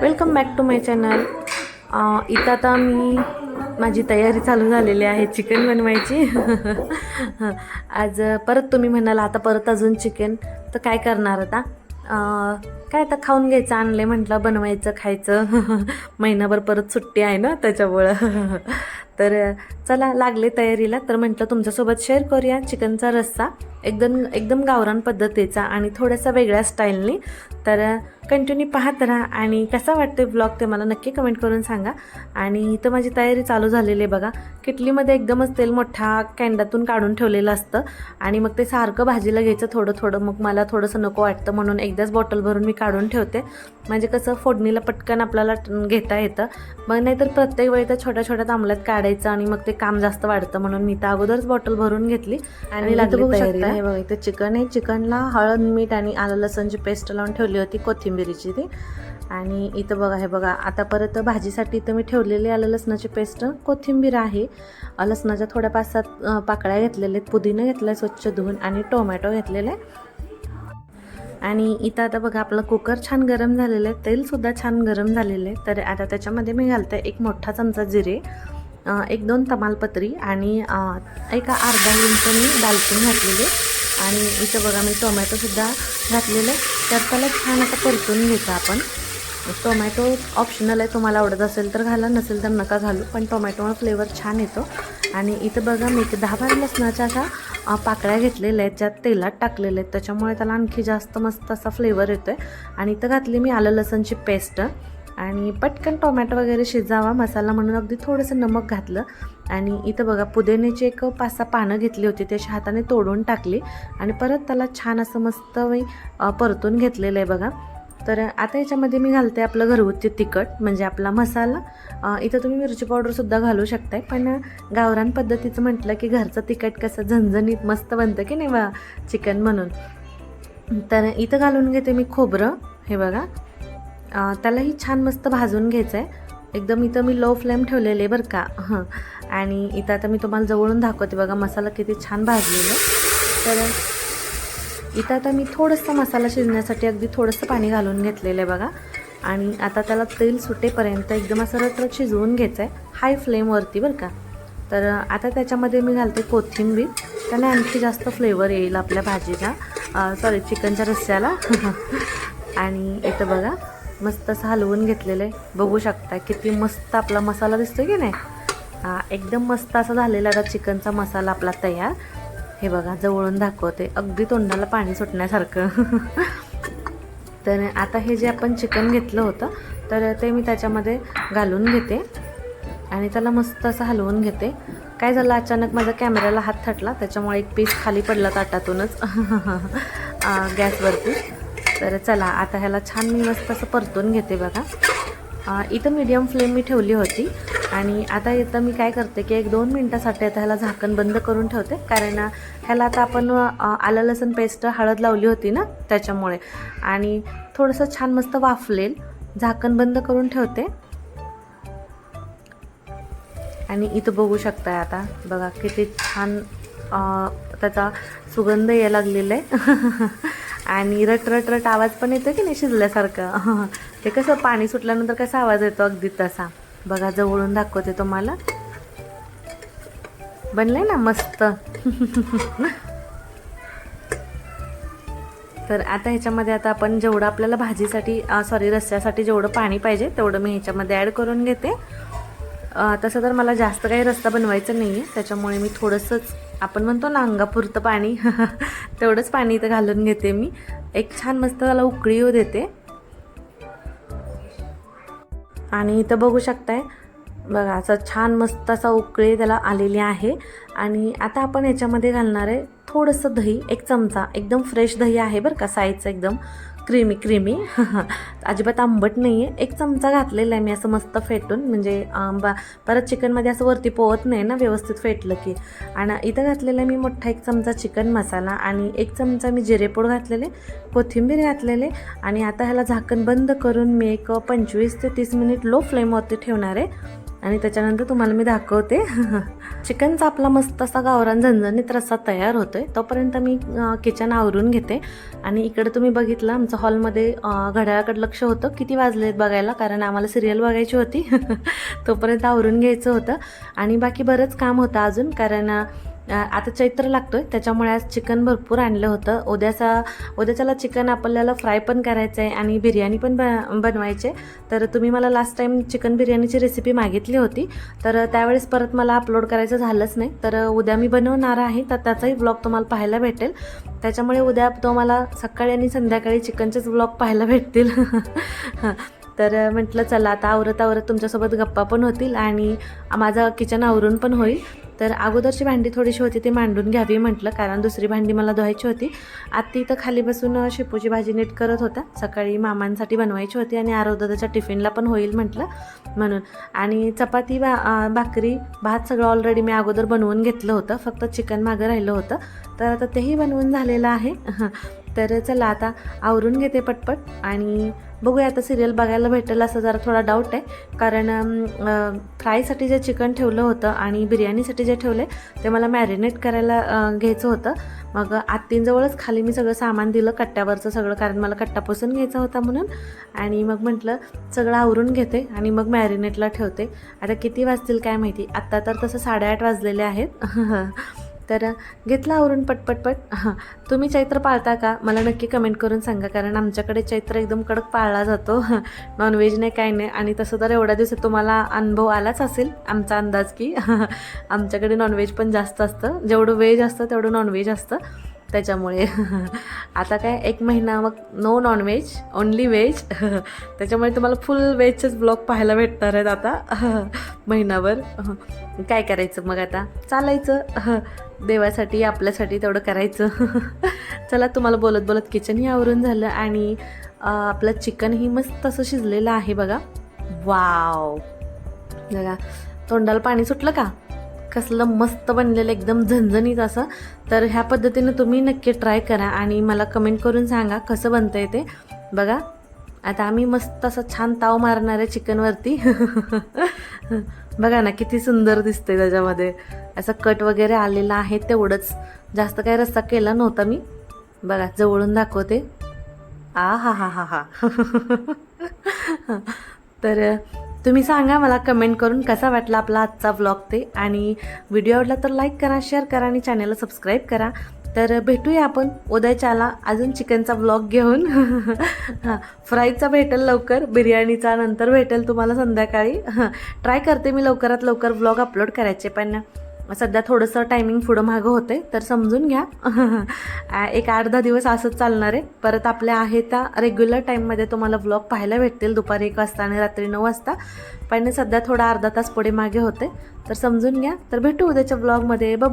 Welcome back to my channel इथं आता मी माझी तयारी चालू झालेली आहे चिकन बनवायची. आज परत तुम्ही म्हणाल आता परत अजून चिकन तर काय करणार आता? काय आता खाऊन घ्यायचं आणले म्हटलं बनवायचं खायचं. महिनाभर परत सुट्टी आहे ना त्याच्यामुळं. तर चला लागले तयारीला. तर म्हटलं तुमच्यासोबत शेअर करूया चिकनचा रस्सा. एकदम एकदम गावरान पद्धतीचा आणि थोडासा वेगळ्या स्टाईलनी तर कंटिन्यू पाहत राहा आणि कसा वाटते ब्लॉग ते मला नक्की कमेंट करून सांगा. आणि इथं माझी तयारी चालू झालेली आहे बघा. किटलीमध्ये एकदमच तेल मोठ्या कॅन्डातून काढून ठेवलेलं असतं. आणि मग ते सारखं भाजीला घ्यायचं थोडं थोडं. मग मला थोडंसं नको वाटतं म्हणून एकदाच बॉटल भरून मी काढून ठेवते. म्हणजे कसं फोडणीला पटकन आपल्याला घेता येतं. मग नाहीतर प्रत्येक वेळी तर छोट्या छोट्या तांबल्यात काढायचं आणि मग ते काम जास्त वाढतं म्हणून मी तर अगोदरच बॉटल भरून घेतली आणि लागली तयारीला हे बघा इथं चिकन आहे. चिकनला हळद मीठ आणि आलं लसणची पेस्ट लावून ठेवली होती कोथिंबिरीची ते. आणि इथं बघा हे बघा आता परत भाजीसाठी इथं मी ठेवलेली आलं लसणाची पेस्ट. कोथिंबीर आहे. लसणाच्या थोड्या पाच सात पाकळ्या घेतलेल्या आहेत. पुदिना घेतला आहे स्वच्छ धुवून आणि टोमॅटो घेतलेला आहे आणि इथं आता बघा आपलं कुकर छान गरम झालेलं आहे. तेलसुद्धा छान गरम झालेलं आहे. तर आता त्याच्यामध्ये मी घालते एक मोठा चमचा जिरे एक दोन तमालपत्री आणि एका अर्धा इंच मी दालचिनी घातलेली आणि इथं बघा मी टोमॅटोसुद्धा घातलेलं आहे. तर त्याला छान आता परतून घ्यायचं आपण. टोमॅटो ऑप्शनल आहे तुम्हाला आवडत असेल तर घाला नसेल तर नका घालू. पण टोमॅटोमुळे फ्लेवर छान येतो. आणि इथं बघा मी एक दहा बारा लसणाच्या अशा पाकळ्या घेतलेल्या आहेत ज्यात तेलात टाकलेल्या आहेत. त्याच्यामुळे त्याला आणखी जास्त मस्त असा फ्लेवर येतो आहे आणि इथं घातली मी आलं लसणची पेस्ट. आणि पटकन टोमॅटो वगैरे शिजावा मसाला म्हणून अगदी थोडंसं नमक घातलं. आणि इथं बघा पुदिन्याची एक पाच सहा पानं घेतली होती त्याच्या हाताने तोडून टाकली. आणि परत त्याला छान असं मस्त मी परतून घेतलेलं आहे बघा. तर आता याच्यामध्ये मी घालते आपलं घरगुती तिखट म्हणजे आपला मसाला. इथं तुम्ही मिरची पावडरसुद्धा घालू शकताय पण गावरान पद्धतीचं म्हटलं की घरचं तिखट कसं झणझणीत मस्त बनतं की नाही बा चिकन म्हणून. तर इथं घालून घेते मी खोबरं हे बघा. त्यालाही छान मस्त भाजून घ्यायचं आहे एकदम इथं मी लो फ्लेम ठेवलेले बरं का. हं. आणि इथं आता मी तुम्हाला जवळून दाखवते बघा मसाला किती छान भाजलेला आहे. तर इथं आता मी थोडंसं मसाला शिजण्यासाठी अगदी थोडंसं पाणी घालून घेतलेलं आहे बघा. आणि आता त्याला तेल सुटेपर्यंत एकदम असं रटरट शिजवून घ्यायचं आहे हाय फ्लेमवरती बरं का. तर आता त्याच्यामध्ये मी घालते कोथिंबीर. त्याने आणखी जास्त फ्लेवर येईल आपल्या भाजीला. सॉरी चिकनच्या रस्स्याला आणि इथं बघा. मस्त असं हलवून घेतलेलं आहे. बघू शकता किती मस्त आपला मसाला दिसतो की नाही? हा, एकदम मस्त असा झालेला आता चिकनचा मसाला आपला तयार. हे बघा जवळून दाखवते. अगदी तोंडाला पाणी सुटण्यासारखं. तर आता हे जे आपण चिकन घेतलं होतं तर ते मी त्याच्यामध्ये घालून घेते. आणि त्याला मस्त असं हलवून घेते. काय झालं अचानक माझा कॅमेऱ्याला हात थटला त्याच्यामुळे एक पीस खाली पडला ताटातूनच. गॅसवरती. तर चला आता ह्याला छान मी मस्त असं परतून घेते बघा. इथं मीडियम फ्लेम मी ठेवली होती. आणि आता इथं मी काय करते की एक दोन मिनटासाठी आता ह्याला झाकण बंद करून ठेवते. कारण ह्याला आता आपण आलं लसण पेस्ट हळद लावली होती ना त्याच्यामुळे. आणि थोडंसं छान मस्त वाफलेल झाकण बंद करून ठेवते. आणि इथं बघू शकताय आता बघा किती छान त्याचा सुगंध यायला लागलेला आहे आणि रटरट रट आवाज पण येतो की नाही शिजल्यासारखं? ते कसं पाणी सुटल्यानंतर कसा आवाज येतो अगदी तसा. बघा जवळून दाखवते तुम्हाला. बनलंय ना मस्त. तर आता ह्याच्यामध्ये आता आपण जेवढं आपल्याला भाजीसाठी सॉरी रस्स्यासाठी जेवढं पाणी पाहिजे तेवढं मी ह्याच्यामध्ये ॲड करून घेते. तसं तर मला जास्त काही रस्ता बनवायचं नाही आहे त्याच्यामुळे मी थोडंसंच आपण म्हणतो ना अंगापुरतं पाणी. तेवढंच पाणी इथं घालून घेते मी. एक छान मस्त त्याला उकळी येऊ देते. आणि इथं बघू शकताय बघा असं छान मस्त असा उकळी त्याला आलेली आहे. आणि आता आपण याच्यामध्ये घालणार आहे थोडंसं दही एक चमचा एकदम फ्रेश दही आहे बरं का साईजचं एकदम. Creamy creamy. अजिबात आंबट नाही आहे एक चमचा घातलेला आहे मी असं मस्त फेटून. म्हणजे आंबा बा परत चिकनमध्ये असं वरती पोवत नाही ना व्यवस्थित फेटलं की. आणि इथं घातलेला आहे मी मोठा एक चमचा चिकन मसाला आणि एक चमचा मी जिरेपूड घातलेले कोथिंबीर घातलेले. आणि आता ह्याला झाकण बंद करून मी एक पंचवीस ते तीस मिनिट लो फ्लेमवरती ठेवणार आहे. आणि त्याच्यानंतर तुम्हाला मी दाखवते. चिकनचा आपला मस्त असा गावरान झणझणीत रस्सा तयार होतोय. तोपर्यंत मी किचन आवरून घेते. आणि इकडे तुम्ही बघितलं आमचं हॉलमध्ये घड्याळाकडे लक्ष होतं. किती वाजलेत बघायला? कारण आम्हाला सिरियल बघायची होती. तोपर्यंत आवरून घ्यायचं होतं. आणि बाकी बरंच काम होतं अजून. कारण आता चैत्र लागतोय त्याच्यामुळे आज चिकन भरपूर आणलं होतं. उद्याचा उद्याच्याला चिकन आपल्याला फ्राय पण करायचं आहे आणि बिर्याणी पण ब बनवायचे. तर तुम्ही मला लास्ट टाईम चिकन बिर्याणीची रेसिपी मागितली होती. तर त्यावेळेस परत मला अपलोड करायचं झालंच नाही. तर उद्या मी बनवणार आहे तर त्याचाही ब्लॉग तुम्हाला पाहायला भेटेल. त्याच्यामुळे उद्या तुम्हाला सकाळी आणि संध्याकाळी चिकनचेच ब्लॉग पाहायला भेटतील. तर म्हटलं चला आता आवरत आवरत तुमच्यासोबत गप्पा पण होतील आणि माझं किचन आवरून पण होईल. तर अगोदरची भांडी थोडीशी होती ती मांडून घ्यावी म्हटलं कारण दुसरी भांडी मला धुवायची होती. आत्ती तर खाली बसून शेपूची भाजी नीट करत होता सकाळी मामांसाठी बनवायची होती आणि आरोग्याच्या टिफिनला पण होईल म्हटलं म्हणून. आणि चपाती बा भाकरी भात सगळं ऑलरेडी मी अगोदर बनवून घेतलं होतं फक्त चिकन मागं राहिलं होतं. तर आता तेही बनवून झालेलं आहे. तर चला आता आवरून घेते पटपट आणि बघूया आता सिरियल बघायला भेटेल असं जरा थोडा डाऊट आहे. कारण फ्रायसाठी जे चिकन ठेवलं होतं आणि बिर्याणीसाठी जे ठेवले ते मला मॅरिनेट करायला घ्यायचं होतं. मग आत्तींजवळच खाली मी सगळं सामान दिलं कट्ट्यावरचं सगळं कारण मला कट्टा पुसून घ्यायचा होता म्हणून. आणि मग म्हटलं सगळं आवरून घेते आणि मग मॅरिनेटला ठेवते. आता किती वाजतील काय माहिती? आत्ता तर तसं साडेआठ वाजलेले आहेत. तर घेतला आवरून पटपटपट हां तुम्ही चैत्र पाळता का? मला नक्की कमेंट करून सांगा कारण आमच्याकडे चैत्र एकदम कडक पाळला जातो. नॉनव्हेज नाही काय नाही. आणि तसं तर एवढ्या दिवसात तुम्हाला अनुभव आलाच असेल आमचा अंदाज की. आमच्याकडे नॉनव्हेज पण जास्त असतं. जेवढं व्हेज असतं तेवढं नॉनव्हेज असतं. त्याच्यामुळे. आता काय एक महिना मग नो नॉनव्हेज ओन्ली व्हेज त्याच्यामुळे तुम्हाला फुल व्हेजचेच ब्लॉग पाहायला भेटणार आहेत आता. महिनाभर. काय करायचं मग आता? चालायचं. देवासाठी आपल्यासाठी तेवढं करायचं. चला तुम्हाला बोलत बोलत किचनही आवरून झालं आणि आपलं चिकनही मस्त असं शिजलेलं आहे बघा. वाव बघा तोंडाला पाणी सुटलं का? कसलं मस्त बनलेलं एकदम झणझणीत असं. तर ह्या पद्धतीने तुम्ही नक्की ट्राय करा आणि मला कमेंट करून सांगा कसं बनतं ते. बघा आता आम्ही मस्त असं छान ताव मारणार आहे चिकनवरती बघा ना किती सुंदर दिसते त्याच्यामध्ये. असं कट वगैरे आलेलं आहे तेवढंच. जास्त काही रस्ता केला नव्हता मी. बघा जवळून दाखवते. आ हा हा हा हा. तर तुम्ही सांगा मला कमेंट करून कसा वाटला आपला आजचा ब्लॉग ते. आणि व्हिडिओ आवडला तर लाईक करा शेअर करा आणि चॅनलला सबस्क्राईब करा. तर भेटूया आपण उद्याच्याला अजून चिकनचा ब्लॉग घेऊन. हां फ्राईचा भेटेल लवकर बिर्याणीचा नंतर भेटेल तुम्हाला संध्याकाळी. हां ट्राय करते मी लवकरात लवकर ब्लॉग अपलोड करायचे पण सध्या थोडंसं टायमिंग पुढं मागं होते तर समजून घ्या. एक अर्धा दिवस असंच चालणार आहे. परत आपल्या आहे त्या रेग्युलर टाईममध्ये तुम्हाला व्लॉग पाहायला भेटतील दुपारी एक वाजता आणि रात्री नऊ वाजता. पण सध्या थोडा अर्धा तास पुढे मागे होते तर समजून घ्या. तर भेटू उद्याच्या ब्लॉगमध्ये बाय